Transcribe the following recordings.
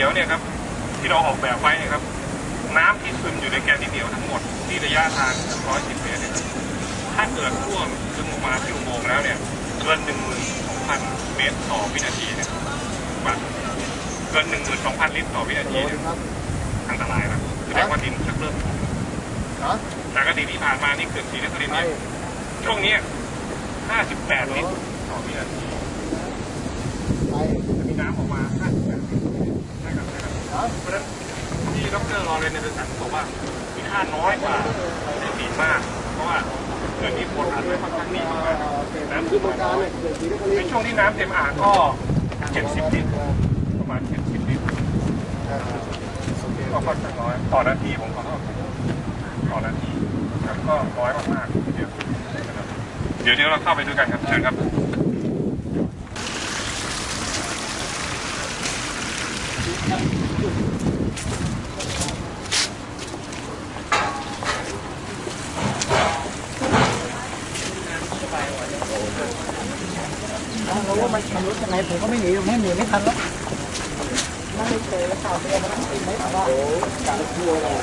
นียวเนี่ยครับที่เราออกแบบไว้เนี่ยครับ น้ำที่ซึมอยู่ในแกนดินเหนียวทั้งหมดที่ระยะทาง 110 เมตรเนี่ยครับถ้าเกิดท่วมซึมออกมาที่อุโมงค์แล้วเนี่ยเกิน 12,000 เมตรต่อวินาทีเนี่ยบัตรเกิน 12,000 ลิตรต่อวินาทีเนี่ยอันตรายนะแสดงว่าดินชักเริ่มท่วมฮะจากอดีตที่ผ่านมานี่เขื่อนศรีนครินทร์เนี่ยช่วงเนี้ย58 ลิตรต่อวินาที ไป จะมีน้ำออกมา58ลิตรใช่ครับใช่ครับ ฮะเพราะฉะนั้นที่ดรรอเรนในบริษัทบอกว่ามีค่าน้อยกว่าในดีมาก เพราะว่าเขื่อนนี้คนอัดไว้ค่อนข้างดีมากน้ำคือโครงการเนี่ยเกิดสีนคริในช่วงที่น้ำเต็มอ่างก็70ลิตรประมาณ70ลิตรอ่าโอเคก็ค่อนข้างน้อยต่อนาทีผมขอโทษต่อนาทีก็น้อยมากๆเดียวนะครับเดี๋ยวเดี๋ยวเราเข้าไปด้วยกันครับเชิญครับ ราว่ามันมันรถยังไงผมก็ไม่หนีไม่หนีไม่ทันแล้วนั่งเฉยๆแล้วข่าวเดียวมันต้องติดไหมถามว่าโอ้การทัวร์เลย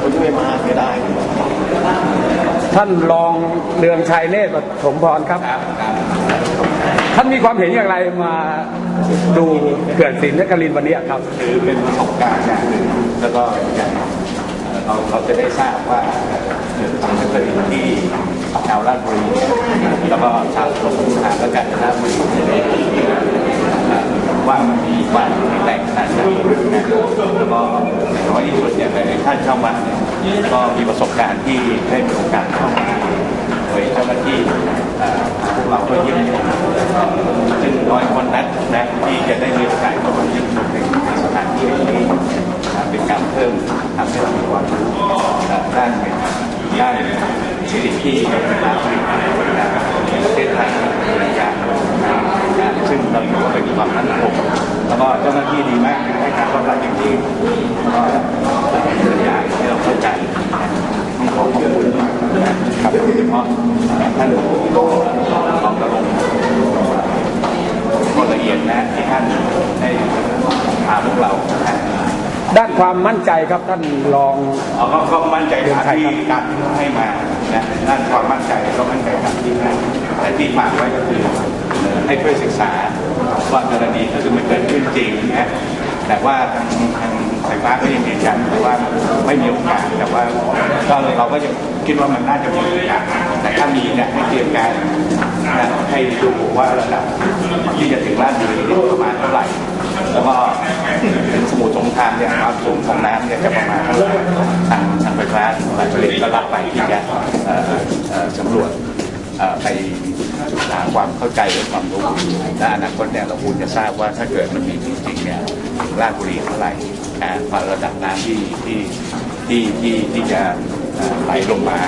คนที่ไม่มาเสียดายท่านรองเรืองชัยเนตรปฐมพรครับ ท่านมีความเห็นอย่างไรมาดูเขื่อนศรีนครินวันนี้ครับ คือเป็นประสบการณ์อย่างหนึ่งแล้วก็อย่างเราเราจะได้ทราบว่าเกิดทางเกษตรที่ชาวราชบุรีแล้วก็ชาวสมุทรสงครและกาญจนบุรีเนี่ยเอ่อ ว่ามันมีความแตกต่างกันนะแล้วก็น้อยที่สุดเนี่ยหลยท่านเข้ามานก็มีประสบการณ์ที่ได้มีโอกาสเข้ามาโดยเจ้าหน้าที่เอ่อพวกเราก็เยี่ยมชมซึ่งน้อยคนนักนะที่จะได้มีโอกาสเข้ามาเยี่ยมชมในสถานที่แห่งนี้เป็นการเพิ่มทำให้เรามีความรู้ด้านด้าน สิทธิที่การผลิตในประเทศไทยในการซึ่งเราถือว่าเป็นความมั่นคงแล้วก็เจ้าหน้าที่ดีมากให้การต้อนรับอย่างดีแล้วก็ตัวอย่างที่เราเข้าใจต้องขอขอบคุณนครับโดยเฉพาะท่านรองกระลงคนละเอียดนะที่ท่านได้พาพวกเราด้านความมั่นใจครับท่านรองเราก็มั่นใจที่การที่เขาให้มา นะด้านความมั่นใจก็มั่นใจตามที่ให้แต่ที่ฝากไว้ก็คือให้ช่วยศึกษาว่ากรณีก็คือมันเกิดขึ้นจริงนะแต่ว่าทางทางไฟฟ้าก็ยังยืนยันว่าไม่มีโอกาสแต่ว่าก็เราก็ยังคิดว่ามันน่าจะมีโอกาสแต่ถ้ามีเนี่ยให้เตรียมการนะให้ดูว่าระดับที่จะถึงราชบุรีเนี่ประมาณเท่าไหร่ แล้วก็สมุทรสงครามเนี่ยความสูงของน้ำเนี่ยจะประมาณทาไหร่ทางทางไฟฟ้าฝ่ายผลิตก็รับไปที่จะเอ่อเอ่อสำรวจไปศึกษาความเข้าใจและความรู้และอนาคตเนี่ยเราควรจะทราบว่าถ้าเกิดมันมีจริงๆเนี่ยราชบุรีเท่าไหร่อ่าความระดับน้ำที่ที่ที่ที่ที่จะไหลลงมา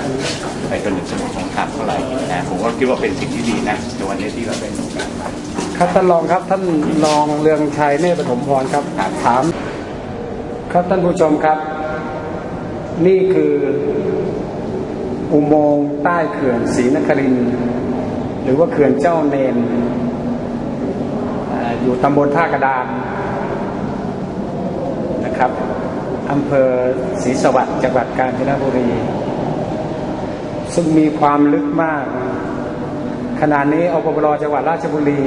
ไปจนถึงสมุทรสงครามเท่าไหร่นะผมก็คิดว่าเป็นสิ่งที่ดีนะในวันนี้ที่เราได้มีโอกาส ครับท่านรองครับท่านรองเรืองชัยเนตรปฐมพรครับถาม ครับท่านผู้ชมครับ นี่คืออุโมงค์ใต้เขื่อนศรีนครินหรือว่าเขื่อนเจ้าเนนเอ่ออยู่ตำบลท่ากระดานนะครับอำเภอศรีสวัสดิ์จังหวัดกาญจนบุรี ซึ่งมีความลึกมาก ขณะนี้อปปรจังหวัดราชบุรี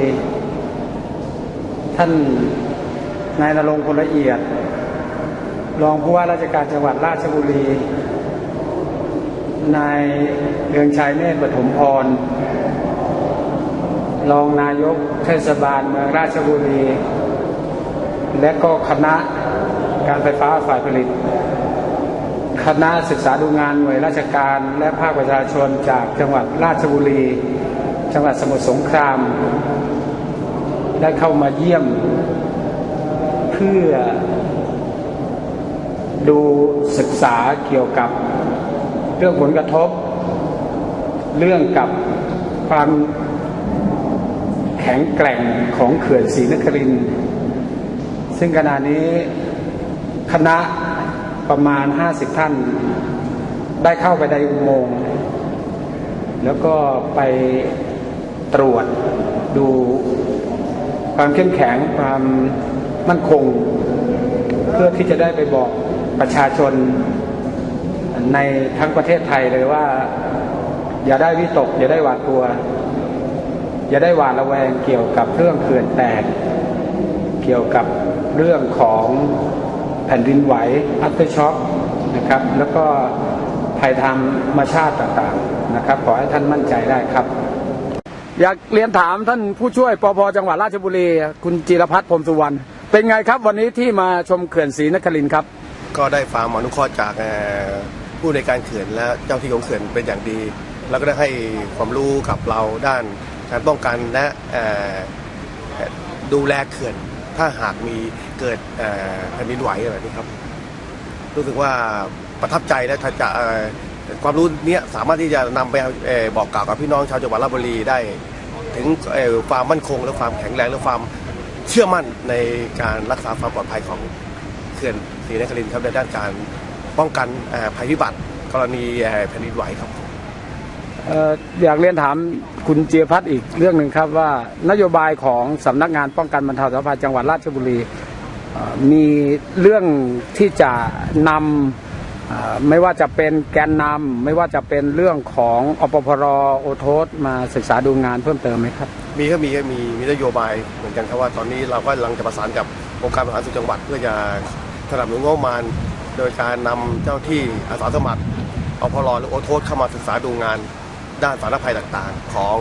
ท่านนายนรงค์พลละเอียด รองผู้ว่าราชการจังหวัดราชบุรี นายเรืองชัยเนตรปฐมพร รองนายกเทศบาลเมืองราชบุรี และก็คณะการไฟฟ้าฝ่ายผลิต คณะศึกษาดูงานหน่วยราชการและภาคประชาชนจากจังหวัดราชบุรี จังหวัดสมุทรสงคราม ได้เข้ามาเยี่ยม เพื่อดูศึกษาเกี่ยวกับเรื่องผลกระทบ เรื่องกับความแข็งแกร่งของเขื่อนศรีนคริน ซึ่งขณะนี้คณะประมาณ 50 ท่าน ได้เข้าไปในอุโมงค์แล้วก็ไปตรวจดู ความเข้มแข็งความมั่นคง เพื่อที่จะได้ไปบอกประชาชนในทั้งประเทศไทยเลยว่า อย่าได้วิตก อย่าได้หวาดกลัว อย่าได้หวาดระแวงเกี่ยวกับเรื่องเขื่อนแตก เกี่ยวกับเรื่องของแผ่นดินไหวอัตช็อคนะครับแล้วก็ภัยธรรมชาติต่างๆนะครับ ขอให้ท่านมั่นใจได้ครับ อยากเรียนถามท่านผู้ช่วยปพจังหวัดราชบุรี คุณจิรพัฒน์พรมสุวรรณเป็นไงครับวันนี้ที่มาชมเขื่อนศรีนครินทร์ครับ ก็ได้ความอนุเคราะห์จากผู้ในการเขื่อนและเจ้าที่ของเขื่อนเป็นอย่างดี แล้วก็ได้ให้ความรู้กับเราด้านการป้องกันและดูแลเขื่อน ถ้าหากมีเกิดแผ่นดินไหวอะไรนี้ครับ รู้สึกว่าประทับใจและจะ ความรู้เนี้ยสามารถที่จะนำไปเอ่อบอกกล่าวกับพี่น้องชาวจังหวัดราชบุรีได้ ถึงเอ่อความมั่นคงและความแข็งแรงและความเชื่อมั่นในการรักษาความปลอดภัยของเขื่อนศรีนครินทร์ครับในด้านการป้องกันเอ่อภัยพิบัติกรณีเอ่อแผ่นดินไหวครับ เอ่ออยากเรียนถามคุณเจียพัฒน์อีกเรื่องหนึ่งครับว่านโยบายของสำนักงานป้องกันบรรเทาสาธารณภัยจังหวัดราชบุรีเอ่อมีเรื่องที่จะนำ ไม่ว่าจะเป็นแกนนำไม่ว่าจะเป็นเรื่องของอปพรโอทสมาศึกษาดูงานเพิ่มเติมไหมครับ มีก็มีก็มีมีนโยบายเหมือนกันครับว่าตอนนี้เราก็กำลังจะประสานกับองค์การบริหารส่วนจังหวัด เพื่อจะสนับสนุนงบประมาณ โดยการนำเจ้าที่อาสาสมัครอพรหรือโอทสเข้ามาศึกษาดูงาน ด้านสาธารณภัยต่างๆ ของ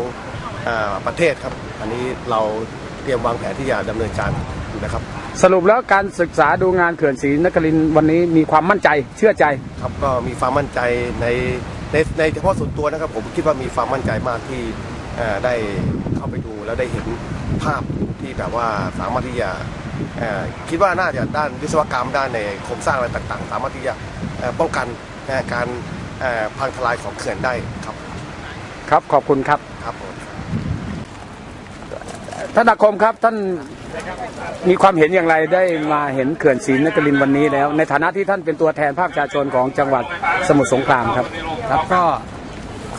อประเทศครับ อันนี้เราเตรียมวางแผนที่จะดำเนินการอยู่นะครับ สรุปแล้วการศึกษาดูงานเขื่อนศรีนครินทร์วันนี้มีความมั่นใจเชื่อใจ ครับก็มีความมั่นใจในในในเฉพาะส่วนตัวนะครับผมคิดว่ามีความมั่นใจมากที่เอ่อได้เข้าไปดูแล้วได้เห็นภาพที่แบบว่าสามารถที่จะเอ่อคิดว่าน่าจะด้านวิศวกรรมด้านในโครงสร้างอะไรต่างๆ สามารถที่จะเอ่อป้องกันนะการเอ่อพังทลายของเขื่อนได้ครับครับขอบคุณครับ ครับผม ท่านอาคมครับท่านมีความเห็นอย่างไรได้มาเห็นเขื่อนศรีนครินทร์วันนี้แล้ว ในฐานะที่ท่านเป็นตัวแทนภาคประชาชนของจังหวัดสมุทรสงครามครับ ครับก็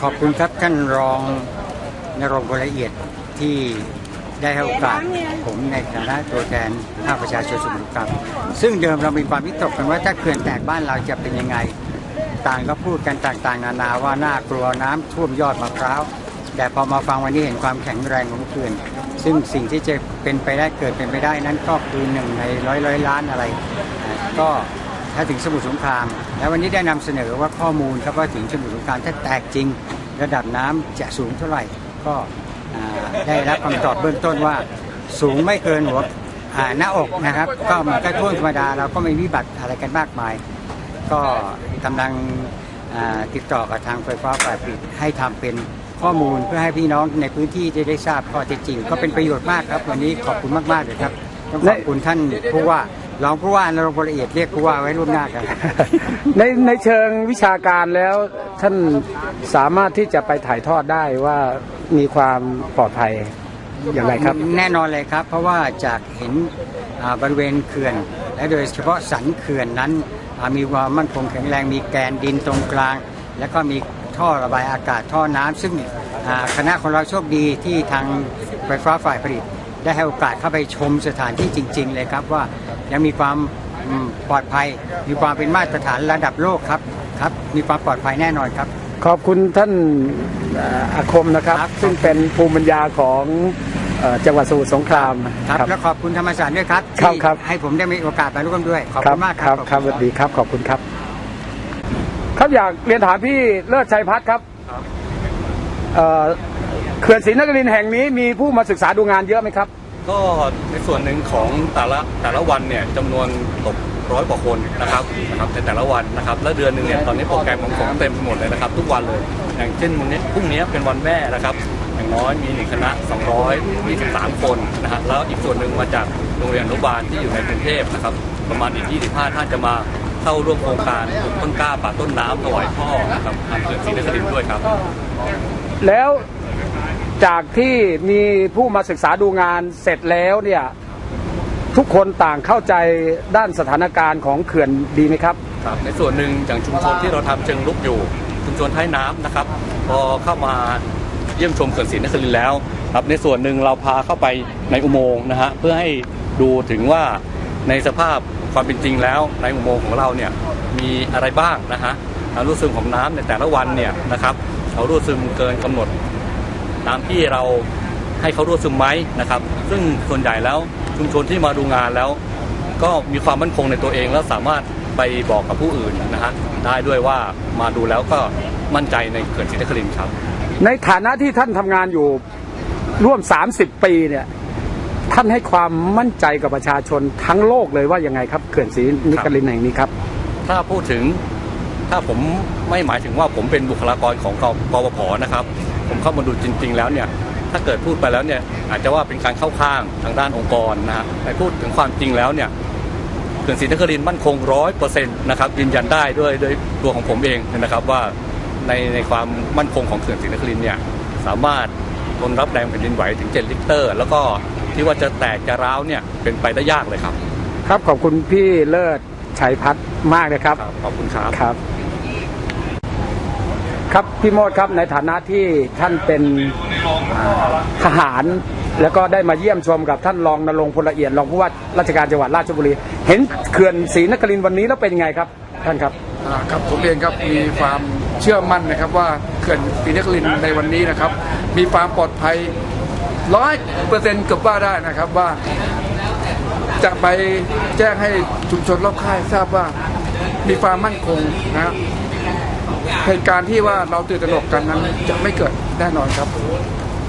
ขอบคุณครับท่านรองนรงค์พลละเอียดที่ได้ให้โอกาสผมในฐานะตัวแทนภาคประชาชนสมุทรสงครามซึ่งเดิมเรามีความวิตกกันว่าถ้าเขื่อนแตกบ้านเราจะเป็นยังไง ต่างก็พูดกันต่างๆนานาว่าน่ากลัวน้ำท่วมยอดมะพร้าว แต่พอมาฟังวันนี้เห็นความแข็งแรงของเขื่อนซึ่งสิ่งที่จะเป็นไปได้เกิดเป็นไปได้นั้นก็คือหนึ่งในร้อยร้อยล้านอะไร ก็ถ้าถึงสมุทรสงคราม แล้ววันนี้ได้นำเสนอว่าข้อมูลครับว่าถึงสมุทรสงครามถ้าแตกจริง ระดับน้ำจะสูงเท่าไหร่ ก็ได้รับคำตอบเบื้องต้นว่าสูงไม่เกินหัวหน้าอกนะครับ ก็มันก็ท่วมธรรมดาเราก็ไม่วิบัติอะไรกันมากมาย ก็กำลังติดต่อกับทางไฟฟ้าฝ่ายผลิตให้ทำเป็น ข้อมูลเพื่อให้พี่น้องในพื้นที่จะได้ทราบข้อเท็จจริง ก็เป็นประโยชน์มากครับ วันนี้ขอบคุณมากๆเลยครับต้องขอบคุณท่านผู้ว่ารองผู้ว่านรงค์พลละเอียดเรียกผู้ว่าไว้ร่วมหน้ากันในในเชิงวิชาการแล้วท่านสามารถที่จะไปถ่ายทอดได้ว่ามีความปลอดภัยอย่างไรครับ แน่นอนเลยครับ เพราะว่าจากเห็นอ่าบริเวณเขื่อน และโดยเฉพาะสันเขื่อนนั้นอ่ามีความมั่นคงแข็งแรงมีแกนดินตรงกลาง แล้วก็มี ท่อระบายอากาศท่อน้ำซึ่งอ่าคณะของเราโชคดีที่ทางไฟฟ้าฝ่ายผลิต ได้ให้โอกาสเข้าไปชมสถานที่จริง ๆ เลยครับว่ายังมีความอืมปลอดภัย มีความเป็นมาตรฐานระดับโลกครับครับมีความปลอดภัยแน่นอนครับ ขอบคุณท่านเอ่ออาคมนะครับครับ ซึ่งเป็นภูมิปัญญาของเอ่อจังหวัดสมุทรสงครามครับและขอบคุณธรรมศาสตร์ด้วยครับครับที่ครับให้ผมได้มีโอกาสมาร่วมด้วยขอบครัคุณมากคครัรับบครับสวัสดีครับขอบคุณครับ ครับอยากเรียนถามพี่เลิศชัยพัฒน์ครับเอ่อเขื่อนศรีนครินทร์แห่งนี้มีผู้มาศึกษาดูงานเยอะไหมครับ ก็ในส่วนหนึ่งของแต่ละแต่ละวันเนี่ยจำนวนตกร้อยกว่าคนนะครับนะครับในแต่ละวันนะครับ และเดือนหนึ่งเนี่ยตอนนี้โปรแกรมของผมเต็มไปหมดเลยนะครับ ทุกวันเลย อย่างเช่นวันนี้พรุ่งนี้เป็นวันแม่นะครับ อย่างน้อยมีหนึ่งคณะ 223 คนนะฮะแล้วอีกส่วนหนึ่งมาจากโรงเรียนอนุบาลที่อยู่ในกรุงเทพนะครับ ประมาณอีก 25 ท่านจะมา เข้าร่วมโครงการปลูกต้นกล้าป่าต้นน้ำถวายพ่อนะครับทางเขื่อนศรีนครินทร์ด้วยครับ แล้วจากที่มีผู้มาศึกษาดูงานเสร็จแล้วเนี่ยทุกคนต่างเข้าใจด้านสถานการณ์ของเขื่อนดีไหมครับครับ ในส่วนหนึ่งอย่างชุมชนที่เราทำเชิงลุกอยู่ ชุมชนท้ายน้ำนะครับ พอเข้ามาเยี่ยมชมเขื่อนศรีนครินทร์แล้วครับในส่วนหนึ่งเราพาเข้าไปในอุโมงค์นะฮะเพื่อให้ดูถึงว่าในสภาพ ความเป็นจริงแล้วในอุโมงค์ของเราเนี่ยมีอะไรบ้างนะฮะการรูดซึมของน้ำในแต่ละวันเนี่ยนะครับเขารูดซึมเกินกำหนดตามที่เราให้เขาร่วซึมไหมนะครับ ซึ่งส่วนใหญ่แล้วชุมชนที่มาดูงานแล้ว ก็มีความมั่นคงในตัวเองแล้วสามารถไปบอกกับผู้อื่นนะฮะได้ด้วยว่ามาดูแล้วก็มั่นใจในเขื่อนศรีนครินทร์ครับ ในฐานะที่ท่านทำงานอยู่ร่วม 30 ปีเนี่ย ท่านให้ความมั่นใจกับประชาชนทั้งโลกเลยว่ายังไงครับเขื่อนศรีนิครินแห่งนี้ครับ ถ้าพูดถึงถ้าผมไม่หมายถึงว่าผมเป็นบุคลากรของกกวพนะครับ ผมเข้ามาดูจริง ๆ แล้วเนี่ยถ้าเกิดพูดไปแล้วเนี่ยอาจจะว่าเป็นการเข้าข้างทางด้านองค์กรนะฮะแต่พูดถึงความจริงแล้วเนี่ยเขื่อนศรีนครินมั่นคงร้อยเปอร์เซ็นต์นะครับยืนยันได้ด้วยด้วยตัวของผมเองนะครับว่าในในความมั่นคงของเขื่อนศรีนครินเนี่ยสามารถทนรับแรงแผ่นดินไหวถึง 7 ลิตร์ แล้วก็ ที่ว่าจะแตกจะร้าวเนี่ยเป็นไปได้ยากเลยครับ ครับขอบคุณพี่เลิศชัยพัฒน์มากนะครับ ครับขอบคุณครับ ครับ ครับพี่โมดครับในฐานะที่ท่านเป็นอ่าทหาร แล้วก็ได้มาเยี่ยมชมกับท่านรองนรงค์พลละเอียดรองผู้ว่าราชการจังหวัดราชบุรี เห็นเขื่อนศรีนครินทร์วันนี้แล้วเป็นยังไงครับ ท่านครับ อ่าครับผมเองครับมีความเชื่อมั่นนะครับว่าเขื่อนศรีนครินทร์ในวันนี้นะครับ มีความปลอดภัย ร้อยเปอร์เซ็นต์เกือบว่าได้นะครับว่า จะไปแจ้งให้ชุมชนรอบค่ายทราบว่ามีความมั่นคงนะครับเหตุการณ์ที่ว่าเราตื่นตระหนกกันนั้นจะไม่เกิดแน่นอนครับ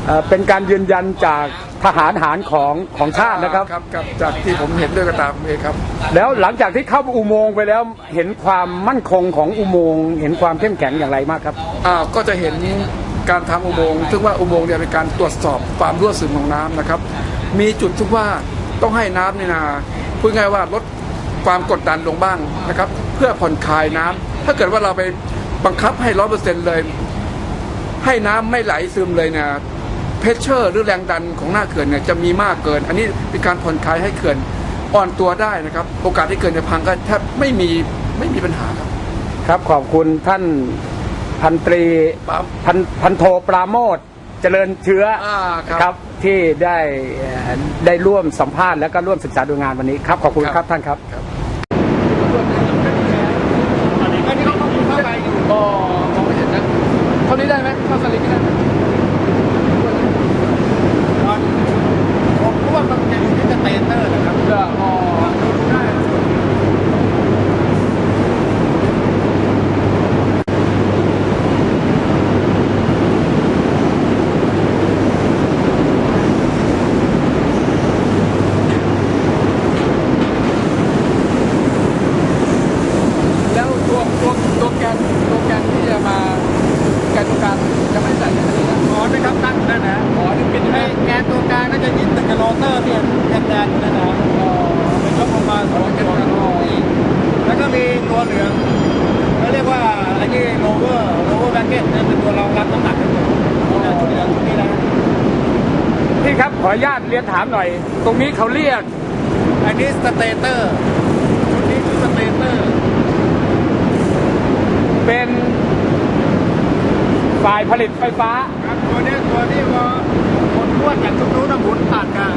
เอ่อเป็นการยืนยันจากทหารหารของของชาตินะครับครับครับจากที่ผมเห็นด้วยกับตาผมเองครับ แล้วหลังจากที่เข้าอุโมงค์ไปแล้วเห็นความมั่นคงของอุโมงค์เห็นความเข้มแข็งอย่างไรมากครับอ่าก็จะเห็น การทำอุโมงค์ซึ่งว่าอุโมงค์เนี่ยเป็นการตรวจสอบความรั่วซึมของน้ำนะครับ มีจุดที่ว่าต้องให้น้ำเนี่ยนะพูดง่ายว่าลดความกดดันลงบ้างนะครับ เพื่อผ่อนคลายน้ำถ้าเกิดว่าเราไปบังคับให้ร้อยเปอร์เซ็นต์เลย ให้น้ำไม่ไหลซึมเลยเนี่ยเพชเชอร์หรือแรงดันของหน้าเขื่อนเนี่ยจะมีมากเกิน อันนี้เป็นการผ่อนคลายให้เขื่อนอ่อนตัวได้นะครับ โอกาสที่เขื่อนจะพังก็แทบไม่มีไม่มีปัญหาครับ ครับขอบคุณท่าน พันตรีครับพันพันโทปราโมทเจริญเชื้ออ่าครับ ครับที่ได้เอ่อได้ร่วมสัมภาษณ์และก็ร่วมศึกษาดูงานวันนี้ครับขอบคุณครับท่านครับอันนี้เขาเข้าไปอยู่ก็มองไม่เห็นนะเท่านี้ได้ไหมเข้าสลิงได้ไหมผมรู้ว่ามันจะอยู่ที่สเตเตอร์นะครับจะอ๋อดูได้ แล้วตัวตัวตัวแกนตัวแกนที่จะมาแกนตัวกลางจะไม่ใส่อะไรนะอ๋อนะครับตั้งนั่นนะอ๋อนี่เป็นไอ้แกนตัวกลางน่าจะยึดติดกับโรเตอร์ที่แกนแดงอยู่นั่นนะอ๋อเป็นยกลงมาสองแกนกันแล้วก็มีตัวเหลืองเขาเรียกว่าไอ้นี่โลเวอร์โลเวอร์แบ็กเก็ตเป็นตัวรองรับน้ำหนักทั้งหมดชุดเหลืองชุดนี้นะ พี่ครับขออนุญาตเรียนถามหน่อย ตรงนี้เขาเรียก อันนี้สเตเตอร์ชุดนี้คือสเตเตอร์ เป็นฝ่ายผลิตไฟฟ้า ครับตัวเนี้ยตัวที่ว่าคนลวดจากตรงนู้นนะหมุนผ่านกัน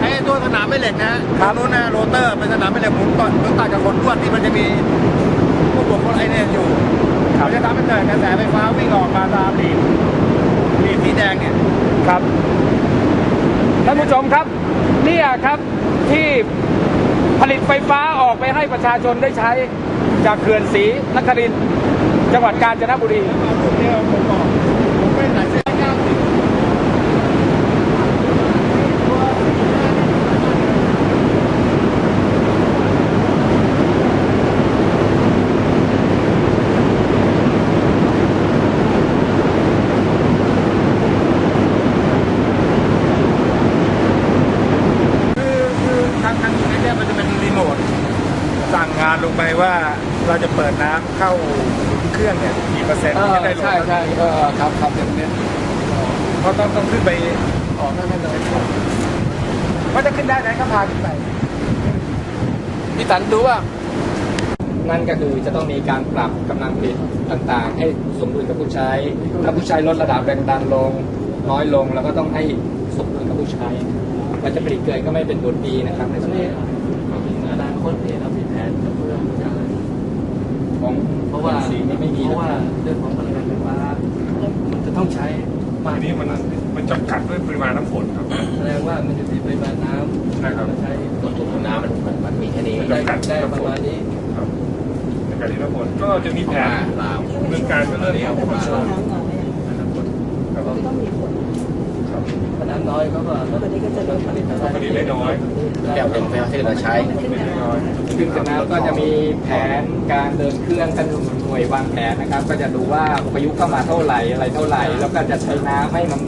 ไอ้ตัวสนามแม่เหล็กนะครับตรงนู้นนะโรเตอร์เป็นสนามแม่เหล็กหมุนก่อนหมุนตัดกับคนลวดที่มันจะมีพวกบวกพวกไอ้เนี่ยอยู่เขาจะทำให้เกิดกระแสไฟฟ้าวิ่งออกมาตามหลีดหลีดสีแดงเนี่ย ครับ ท่านผู้ชมครับเนี่ยครับที่ผลิตไฟฟ้าออกไปให้ประชาชนได้ใช้จากเขื่อนศรีนครินทร์จังหวัดกาญจนบุรี เอารูปเดียวผมบอกผมไม่ไหนเส้นเก้าสิบ คือคือทางทางนี้เนี่ยมันจะเป็นรีโมทสั่งงานลงไปว่าเราจะเปิดน้ำเข้าเครื่องเนี่ยกี่เปอร์เซ็นต์ที่จะได้ลง ใช่ใช่เออครับครับอย่างนี้ เพราะต้องต้องขึ้นไปออกนั่นเลยว่าจะขึ้นได้ไหนก็พาขึ้นไป พี่ตันดูว่า นั่นก็คือจะต้องมีการปรับกำลังผลิตต่างๆ ให้สมดุลกับผู้ใช้ ถ้าผู้ใช้ลดระดับแรงดันลง น้อยลงแล้วก็ต้องให้สมดุลกับผู้ใช้มันจะผลิตเกินก็ไม่เป็นผลดีนะครับในส่วนนี้อนาคตเนี่ยเรามีแผนจะเพิ่มจากของเพราะว่าสีนี้ไม่มีเพนะราะว่าครับเรื่องของพลังงานไฟฟ้ามันจะต้องใช้มากทีนี้มัน มันจำกัดด้วยปริมาณน้ำฝนครับ แสดงว่ามันจะมีปริมาณน้ำใช่ครับมาใช้ต้นทุนของน้ำมันมันมันมีแค่นี้ได้ได้ประมาณนี้ครับในการที่น้ำฝนก็จะมีแผนดำเนินการก็เรื่องนี้ครับถ้าน้ำน้อยก็ว่าลดผลิตผลิตได้น้อยแบบเป็นไฟฟ้าที่เราใช้ผลิตได้น้อยซึ่งจากนั้นก็จะมีแผนการเดินเครื่องกันหน่วยวางแผนนะครับ ก็จะดูว่าประยุกต์เข้ามาเท่าไหร่อะไรเท่าไหร่ แล้วก็จะใช้น้ำให้มัน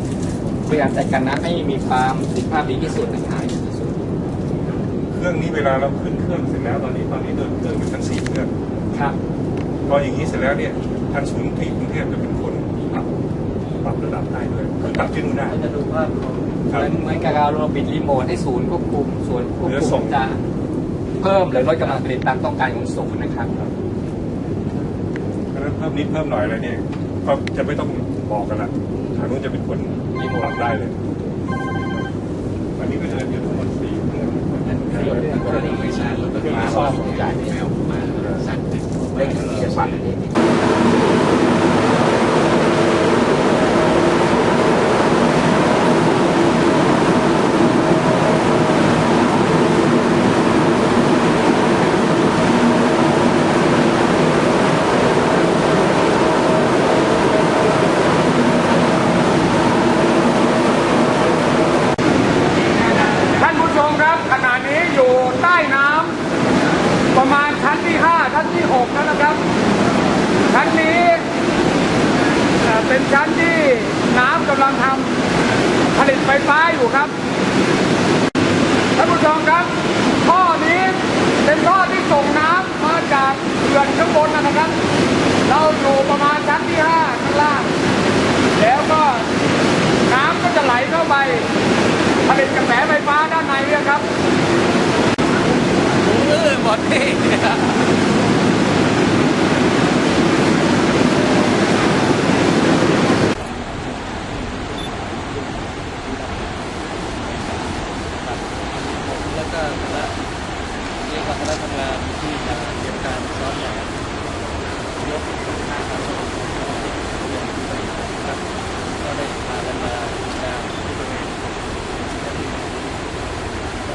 พยายามจัดการน้ำให้มีความประสิทธิภาพดีที่สุดนะครับเครื่องนี้เวลาเราขึ้นเครื่องเสร็จแล้วตอนนี้ตอนนี้เดินเครื่องอยู่ชั้นสี่เครื่องครับพออย่างนี้เสร็จแล้วเนี่ยทางศูนย์ที่กรุงเทพจะเป็นคนปรับปรับระดับได้ด้วยคือปรับที่นู่นได้จะดูภาพรวมครับมันเหมือนกับเราปิดรีโมทให้ศูนย์ควบคุมส่วนควบหรือคุส่มงจะเพิ่มหรือลดกำลังผลิตตามต้องการของศูนย์นะครับเพราะฉะนั้นเพิ่มนิดเพิ่มหน่อยอะไรเนี่ยก็จะไม่ต้อง บอกกันละทางนู้นจะเป็นคนรีโมทปรับได้เลย วันนี้ก็เดินอยู่ทั้งหมดสี่เครื่องกรณีไม่ใช่รถไฟฟ้าซ่อมจ่ายไม่เอามาสั่งเร่งที่จะสั่งนี่ ท่านผู้ชมครับขณะนี้อยู่ใต้น้ำประมาณชั้นที่ 5 ชั้นที่6แล้วนะครับ ชั้นนี้เป็นชั้นที่น้ำกำลังทำผลิตไฟฟ้าอยู่ครับท่านผู้ชมครับท่อนี้เป็นท่อที่ส่งน้ำมาจากเขื่อนข้างบนนะครับ เราอยู่ประมาณชั้นที่5ข้างล่าง แล้วก็น้ำก็จะไหลเข้าไปผลิตกระแสไฟฟ้าด้านในเนี่ยครับ หมดที่ แล้วก็คณะเรียกว่าคณะทำงานที่จะเตรียมการซ้อนแผนยกทางการครับก็ได้พากันมาดูงานที่บริเวณ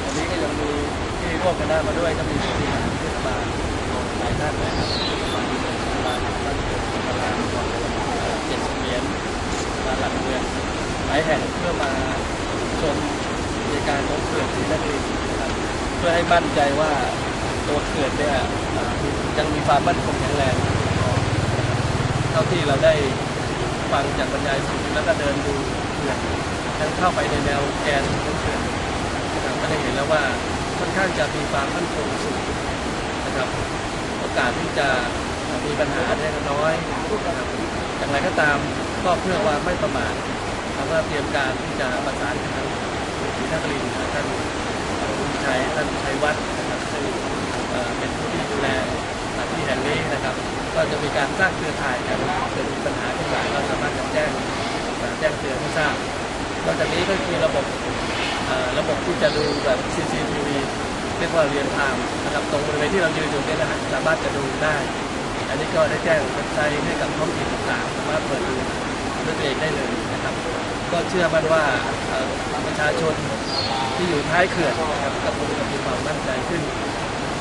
วันนี้ก็ยังมีที่ร่วมคณะมาด้วยก็มีผู้บริหารเทศบาลหลายท่านนะครับเทศบาลเมืองเทศบาลบ้านเกิดเทศบาลของเจ็ดสิบเหรียญมาหลักเมืองหลายแห่งเพื่อมาชมในการของเขื่อนศรีนครินทร์นะครับ เพื่อให้ มั่นใจว่าตัวเขื่อนเนี่ยยังมีความมั่นคงแข็งแรงเท่าที่เราได้ฟังจากบรรยายสื่อแล้วก็เดินดูเขื่อนทั้งเข้าไปในแนวแกนของเขื่อนนะครับก็ได้เห็นแล้วว่าค่อนข้างจะมีความมั่นคงสูงนะครับ โอกาสที่จะมีปัญหาได้น้อยนะครับอย่างไรก็ตามก็เพื่อว่าไม่ประมาทแล้วก็เตรียมการที่จะประสานกับทางศรีนครินทร์ท่านคุณ ชัยท่านชัยวัฒน์นะครับซึ่งเอ่อเป็นผู้ที่ดูแลสถานที่แห่งนี้นะครับ ก็จะมีการสร้างเครือข่ายกันเกิดมีปัญหาขึ้นมาเราสามารถจะแจ้งแจ้งเตือนให้ทราบนอกจากนี้ก็คือระบบระบบที่จะดูแบบ CCTV เรียกว่าเรียนทม์นะครับตรงบริเวณที่เรายืนอยู่เนี่ยนะฮะสามารถจะดูได้ อันนี้ก็ได้แจ้งเว็บไซต์ให้กับท้องถิ่นต่างๆสามารถเปิดดูด้วยตัวเองได้เลยนะครับ ก็เชื่อมั่นว่าประชาชน ที่อยู่ท้ายเขื่อนนะครับก็คงจะมีความมั่นใจขึ้น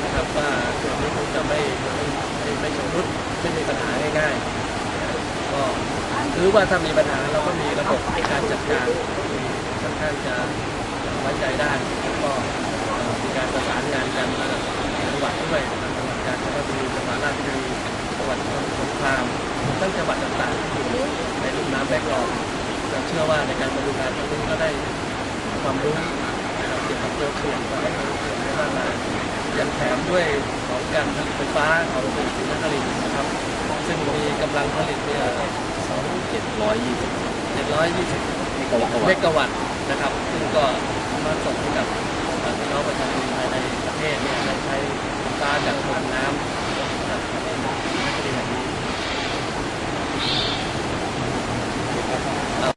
นะครับว่าเขื่อนนี้คงจะไม่ไม่ไม่ไม่ชำรุดไม่มีปัญหาง่ายๆนะครับก็ถือว่าถ้ามีปัญหาเราก็มีระบบในการจัดการที่ค่อนข้างจะไว้ใจได้แล้วก็มีการประสานงานกันระดับจังหวัดด้วยนะครับจังหวัดกาญจนบุรีจังหวัดราชบุรีจังหวัดสงขลามทั้งจังหวัดต่างๆอยู่ในลุ่มน้ำแบกลองเราเชื่อว่าในการมาดูงานครั้งนี้ก็ได้ความรู้ เพื่อเขื่อนมาให้มันเขื่อนได้ากมายังแถมด้วยของการผลิตไฟฟ้าของเป็นสินค้าผลิตนะครับ ซึ่งมีกำลังผลิตเนี่ยสองเจ็ดร้อยยี่สิบเจ็ดร้อยยี่สิบเมกะวัตต์เมกะวัตต์นะครับ ซึ่งก็มาส่งให้กับพี่น้องประชาชนภายในประเทศเนี่ยได้ใช้ไฟฟ้าจากพลังน้ำ